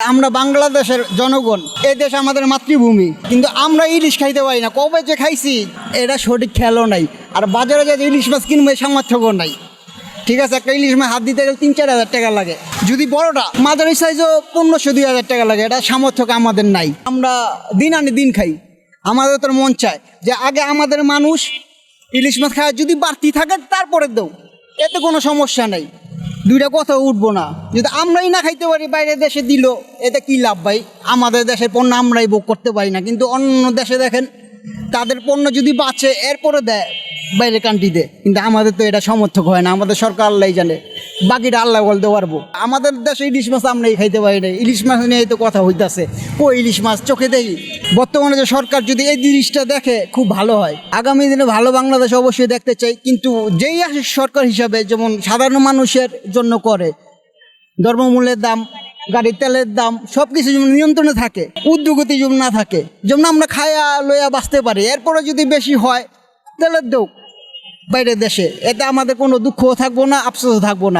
আমরা বাংলাদেশের জনগণ এই দেশ আমাদের মাতৃভূমি। কিন্তু আমরা ইলিশ খাইতে পারি না। কবে যে খাইছি, এটা সঠিক খেয়ালও নাই। আর বাজারে যে ইলিশ মাছ কিনবো সামর্থ্যও নাই। ঠিক আছে, একটা ইলিশ মাছ হাত দিতে গেলে তিন, চার হাজার টাকা লাগে। যদি বড়টা, মাঝারি সাইজও পনেরোশো, দুই হাজার টাকা লাগে। এটা সামর্থ্য আমাদের নাই। আমরা দিন আনি দিন খাই। আমাদের তো মন চায় যে আগে আমাদের মানুষ ইলিশ মাছ খায়। যদি বাড়তি থাকে, তারপরে দেও এতে কোনো সমস্যা নাই। দুইটা কথা উঠবো না। যদি আমরাই না খাইতে পারি, বাইরে দেশে দিল, এতে কি লাভ ভাই? আমাদের দেশের পণ্য আমরাই ভোগ করতে পারি না। কিন্তু অন্য দেশে দেখেন, তাদের পণ্য যদি বাঁচে, এরপরে দেয় বাইরের কান্ট্রিতে কিন্তু আমাদের তো এটা সমর্থক হয় না, আমাদের সরকার আল্লাহ জানে। বাকিটা আল্লাহ বলতে পারব। আমাদের দেশে ইলিশ মাছ আমরাই খাইতে পারি না ইলিশ মাছ নিয়ে তো কথা হইতাছে। ও ইলিশ মাছ? চোখে দেখি। বর্তমানে যে সরকার যদি এই জিনিসটা দেখে, খুব ভালো হয়। আগামী দিনে ভালো বাংলাদেশ অবশ্যই দেখতে চাই। কিন্তু যেই আসে সরকার হিসাবে, যেমন সাধারণ মানুষের জন্য করে দ্রব্যমূল্যের দাম, গাড়ির তেলের দাম সব কিছু যেমন নিয়ন্ত্রণে থাকে, উদ্যোগতি যেমন না থাকে, যেমন আমরা খায়া লইয়া বাঁচতে পারি। এরপরে যদি বেশি হয় তেলের দোক বাইরের দেশে। এতে আমাদের কোনো দুঃখও থাকব না আফসোসও থাকব না।